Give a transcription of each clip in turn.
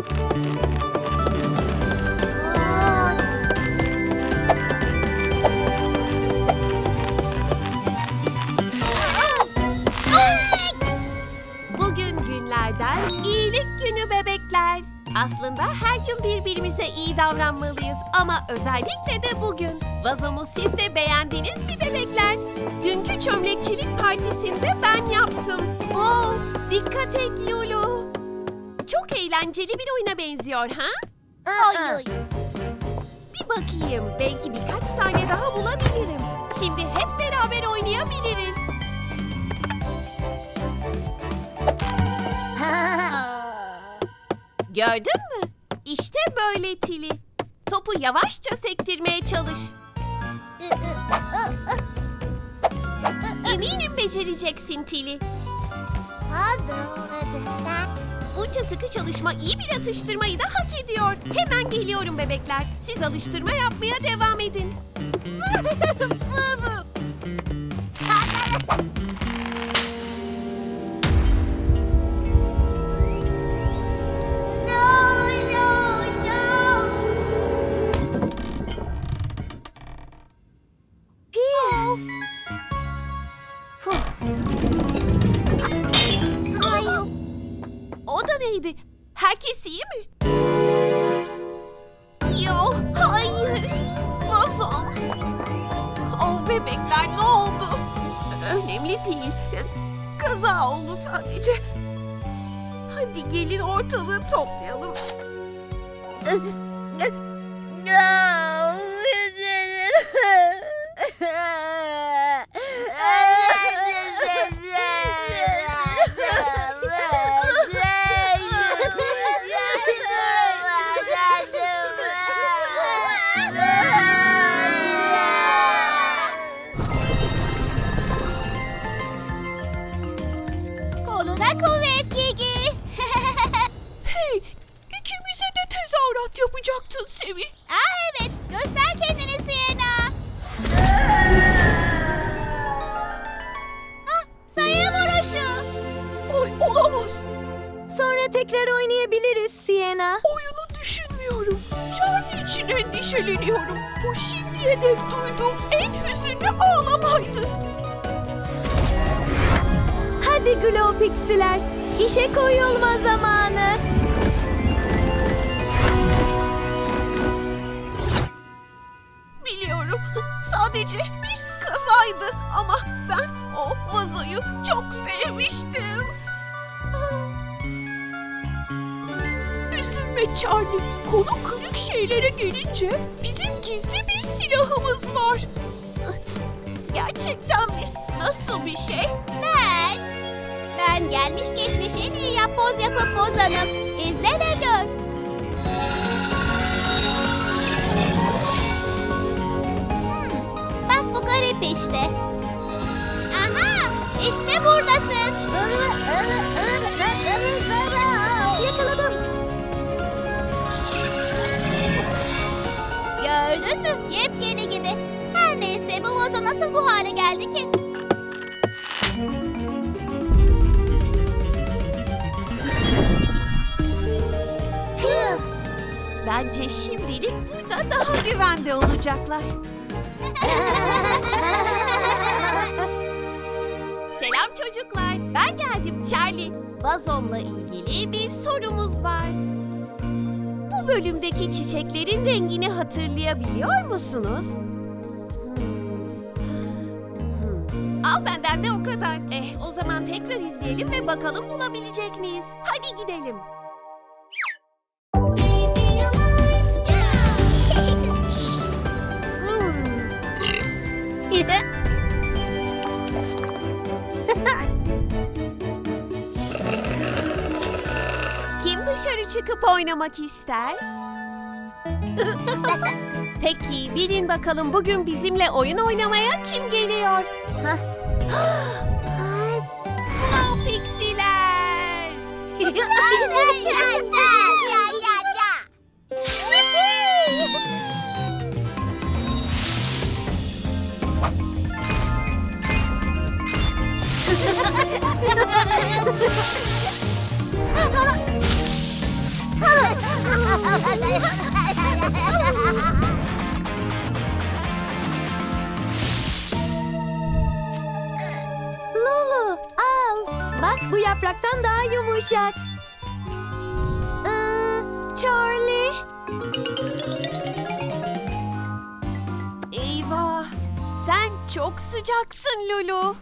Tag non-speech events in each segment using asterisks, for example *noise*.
Bugün günlerden iyilik günü bebekler. Aslında her gün birbirimize iyi davranmalıyız ama özellikle de bugün. Vazomu siz de beğendiniz mi bebekler? Dünkü çömlekçilik partisinde ben yaptım. Oo, dikkat et Lulu. Çok eğlenceli bir oyuna benziyor ha? Hayır. Bir bakayım. Belki birkaç tane daha bulabilirim. Şimdi hep beraber oynayabiliriz. *laughs* Gördün mü? İşte böyle Tili. Topu yavaşça sektirmeye çalış. *laughs* Eminim becereceksin Tili. Bunca sıkı çalışma iyi bir atıştırmayı da hak ediyor. Hemen geliyorum bebekler. Siz alıştırma yapmaya devam edin. *laughs* ortalığı ağlamaydı. Hadi Glow Pixiler, işe koyulma zamanı. Biliyorum. Sadece bir kazaydı ama ben o vazoyu çok sevmiştim. Üzülme Charlie. Konu kırık şeylere gelince bizim gizli bir silahımız var. Gerçekten mi? Nasıl bir şey? Ben. Ben gelmiş geçmiş en iyi yapboz yapıp bozanım. İzle ve gör. Olacaklar. Selam çocuklar. Ben geldim Charlie. Vazomla ilgili bir sorumuz var. Bu bölümdeki çiçeklerin rengini hatırlayabiliyor musunuz? Hmm. Al benden de o kadar. Eh o zaman tekrar izleyelim ve bakalım bulabilecek miyiz? Hadi gidelim. Çıkıp oynamak ister? *laughs* Peki bilin bakalım bugün bizimle oyun oynamaya kim geliyor? Wow, *gasps* *gasps* Pixiler! *laughs* Lulu al. Bak bu yapraktan daha yumuşak. Ee, Charlie. Eyvah! Sen çok sıcaksın Lulu.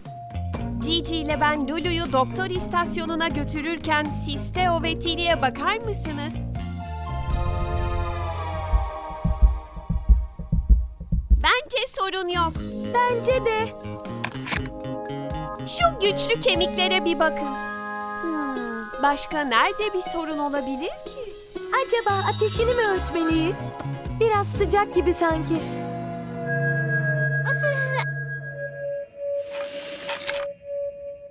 Cici ile ben Lulu'yu doktor istasyonuna götürürken siz Theo ve Tilly'e bakar mısınız? Sorun yok. Bence de. Şu güçlü kemiklere bir bakın. Hmm, başka nerede bir sorun olabilir ki? Acaba ateşini mi ölçmeliyiz? Biraz sıcak gibi sanki.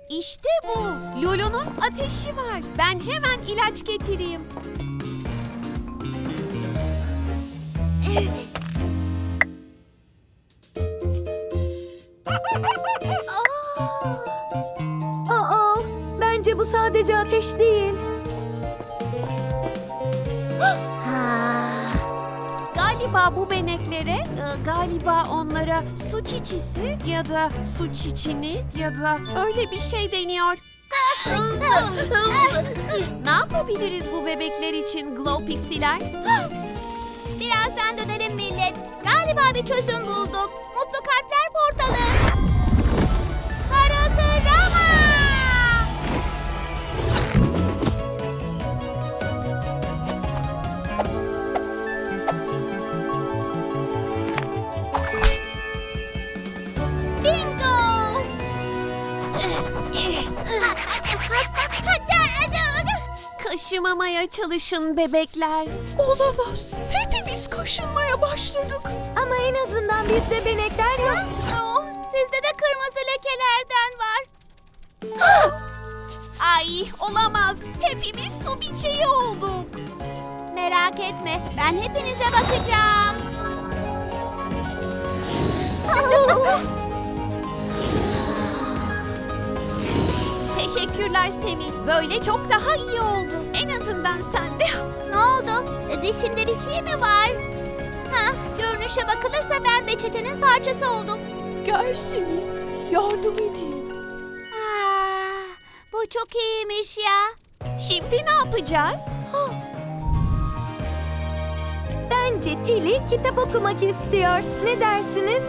İşte bu. Lulu'nun ateşi var. Ben hemen ilaç getireyim. *laughs* Galiba bu beneklere, e, galiba onlara su çiçisi ya da su çiçini ya da öyle bir şey deniyor. Ne yapabiliriz bu bebekler için Glow Pixi'ler? Birazdan dönerim millet. Galiba bir çözüm buldum. Mutlu Kaşımamaya çalışın bebekler. Olamaz. Hepimiz kaşınmaya başladık. Ama en azından bizde benekler yok. Oh, sizde de kırmızı lekelerden var. *gasps* Ay olamaz. Hepimiz su biçeği olduk. Merak etme, ben hepinize bakacağım. *laughs* Teşekkürler Semih. Böyle çok daha iyi oldu. En azından sen de. ne oldu? Dişimde bir şey mi var? Ha, görünüşe bakılırsa ben de çetenin parçası oldum. Gel Semih. Yardım edeyim. Aa, bu çok iyiymiş ya. Şimdi ne yapacağız? Bence Tilly kitap okumak istiyor. Ne dersiniz?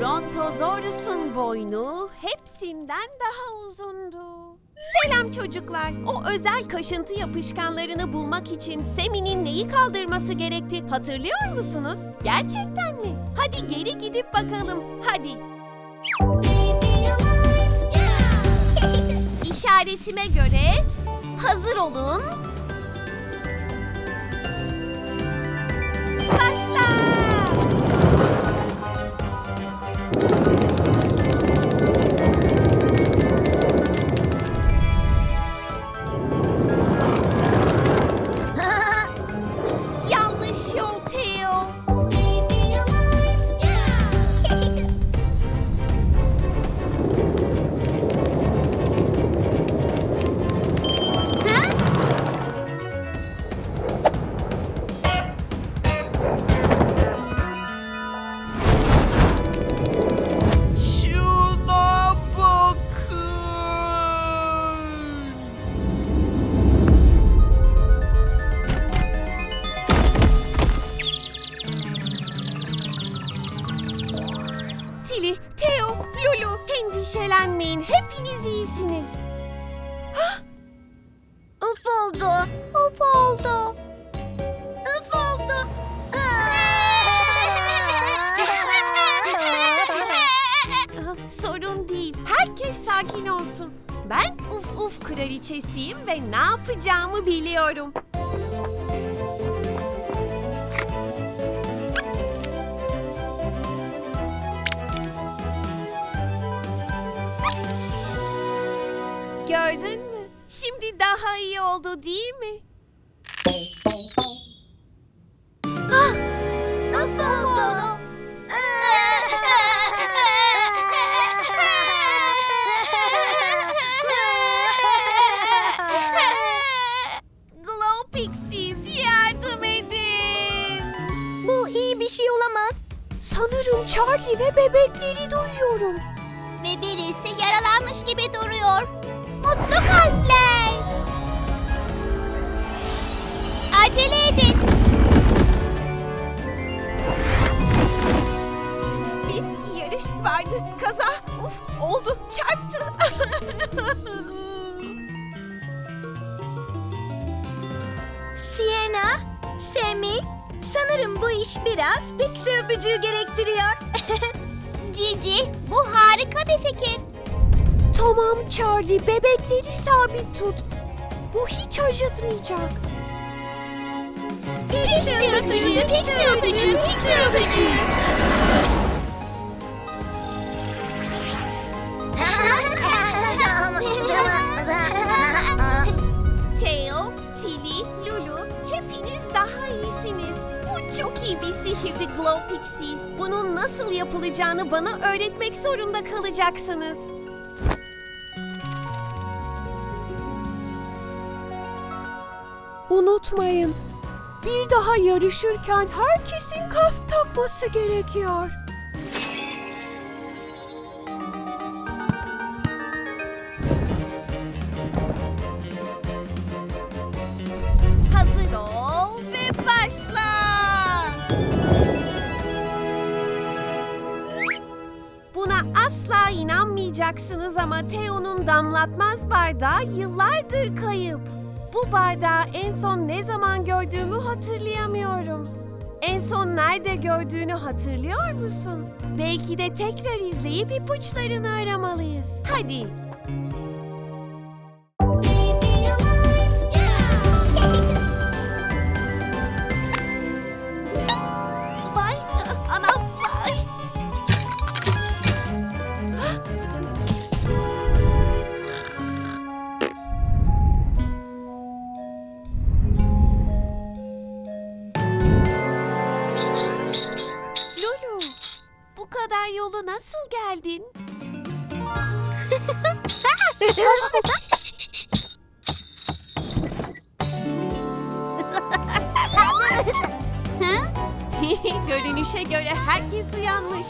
Brontosaurus'un boynu hepsinden daha uzundu. Selam çocuklar. O özel kaşıntı yapışkanlarını bulmak için Semi'nin neyi kaldırması gerekti hatırlıyor musunuz? Gerçekten mi? Hadi geri gidip bakalım. Hadi. *laughs* İşaretime göre hazır olun. Başla. Theo, Lulu endişelenmeyin. Hepiniz iyisiniz. Uf oldu. Of oldu. Uf oldu. *laughs* Sorun değil. Herkes sakin olsun. Ben uf uf kraliçesiyim ve ne yapacağımı biliyorum. Daha iyi oldu değil mi? *laughs* Sienna, Sammy, sanırım bu iş biraz Pixie öpücüğü gerektiriyor. *laughs* Cici, bu harika bir fikir. tamam Charlie. Bebekleri sabit tut. Bu hiç acıtmayacak. Pixie öpücüğü, pixie öpücüğü, pixie öpücüğü. Daha iyisiniz. Bu çok iyi bir sihirdi Glow Pixies. Bunun nasıl yapılacağını bana öğretmek zorunda kalacaksınız. Unutmayın, bir daha yarışırken herkesin kask takması gerekiyor. İnanmayacaksınız ama Theo'nun damlatmaz bardağı yıllardır kayıp. Bu bardağı en son ne zaman gördüğümü hatırlayamıyorum. En son nerede gördüğünü hatırlıyor musun? Belki de tekrar izleyip ipuçlarını aramalıyız. Hadi. Geldin? *laughs* Görünüşe göre herkes uyanmış.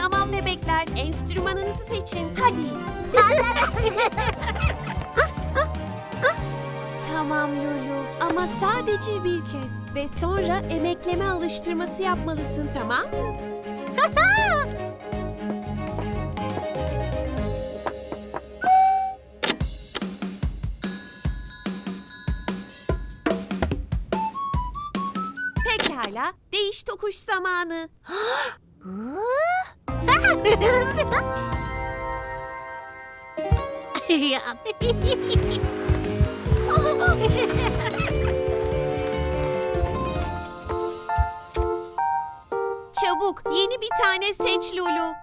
Tamam bebekler, enstrümanınızı seçin. Hadi. *laughs* tamam Lulu ama sadece bir kez ve sonra emekleme alıştırması yapmalısın tamam mı? *laughs* Pekala, değiş tokuş zamanı. *gasps* *laughs* *laughs* Çabuk, yeni bir tane seç Lulu.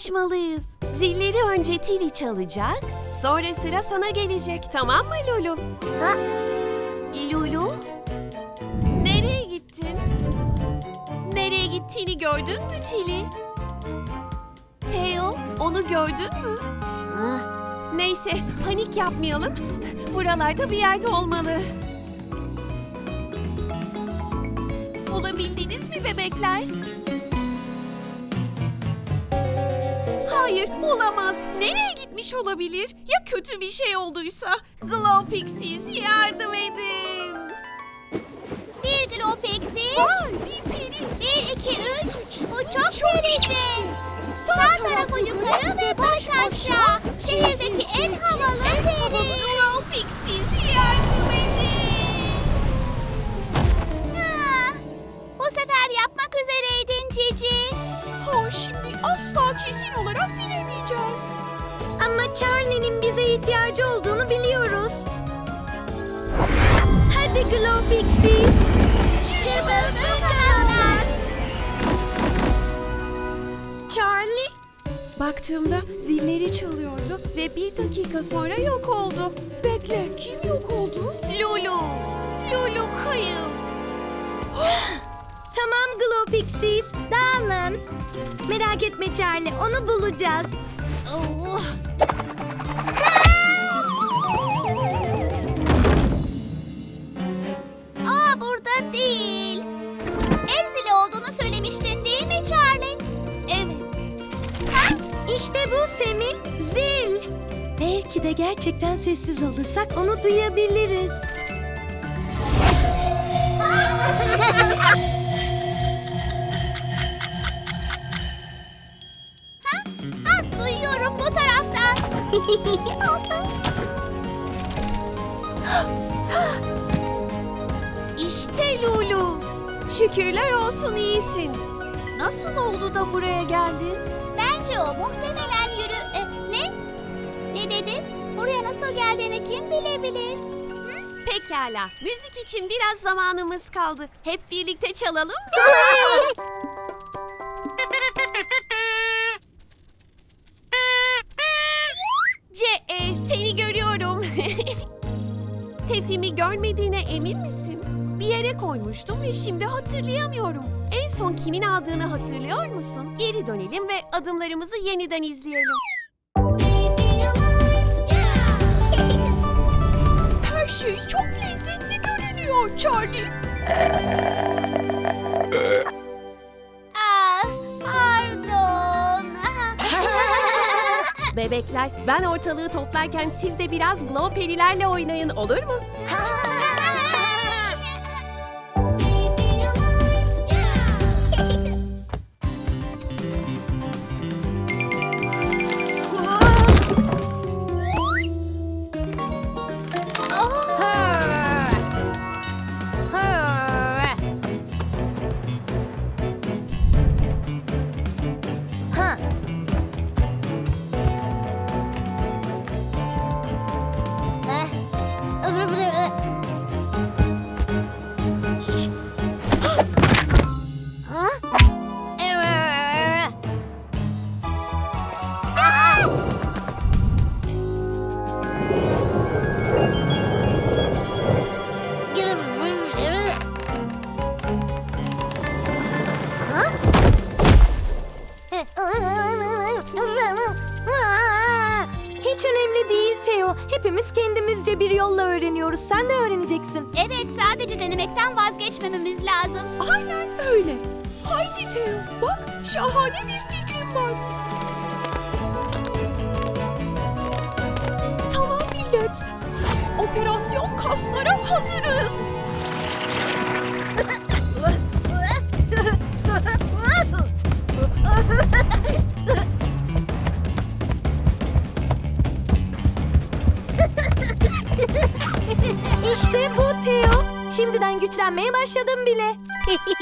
Zilleri paylaşmalıyız. Zilleri önce Tili çalacak, sonra sıra sana gelecek. Tamam mı Lulu? Lulu? Nereye gittin? Nereye gittiğini gördün mü Tili? Theo, onu gördün mü? Neyse, panik yapmayalım. Buralarda bir yerde olmalı. Bulabildiniz mi bebekler? Hayır, olamaz. Nereye gitmiş olabilir? Ya kötü bir şey olduysa? Glow Pixies yardım edin. O Pixie. Vay, bir peri. Bir, iki, üç. Bu çok perici. Sağ tarafı yukarı ve baş aşağı. Şehirdeki en havalı peri. Ama şimdi asla kesin olarak bilemeyeceğiz. Ama Charlie'nin bize ihtiyacı olduğunu biliyoruz. Hadi Glow Pixies. Kanatlar. Charlie. Baktığımda zilleri çalıyordu ve bir dakika sonra yok oldu. Bekle, kim yok oldu? Lulu. Lulu kayıp. *gasps* *gasps* Tamam Glow Pixies. Dağılın. Merak etme Charlie. Onu bulacağız. Oh. Aa burada değil. Ev zili olduğunu söylemiştin değil mi Charlie? Evet. İşte bu Semih. Zil. Belki de gerçekten sessiz olursak onu duyabiliriz. *laughs* Şükürler olsun iyisin. Nasıl oldu da buraya geldin? Bence o muhtemelen yürü... E, ne? Ne dedin? Buraya nasıl geldiğini kim bilebilir? Pekala. Müzik için biraz zamanımız kaldı. Hep birlikte çalalım mı? Koymuştum ve şimdi hatırlayamıyorum. En son kimin aldığını hatırlıyor musun? Geri dönelim ve adımlarımızı yeniden izleyelim. Her şey çok lezzetli görünüyor Charlie. Aa, pardon. *laughs* Bebekler, ben ortalığı toplarken siz de biraz glow perilerle oynayın olur mu? Öyle. Haydi Theo, bak şahane bir fikrim var. Tamam millet. Operasyon kaslara hazırız. İşte bu Theo. Şimdiden güçlenmeye başladım bile. *laughs*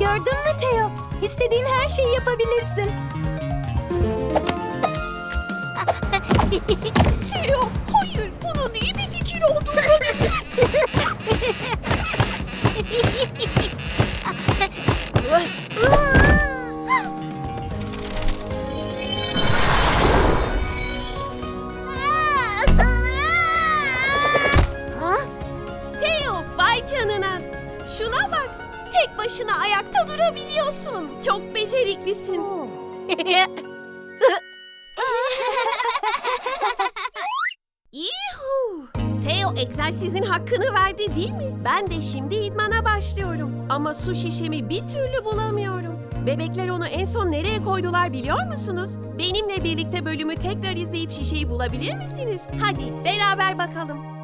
Gördün mü Theo? İstediğin her şeyi yapabilirsin. Başına ayakta durabiliyorsun. Çok beceriklisin. *laughs* Yuhu! Theo egzersizin hakkını verdi değil mi? Ben de şimdi idmana başlıyorum. Ama su şişemi bir türlü bulamıyorum. Bebekler onu en son nereye koydular biliyor musunuz? Benimle birlikte bölümü tekrar izleyip şişeyi bulabilir misiniz? Hadi beraber bakalım.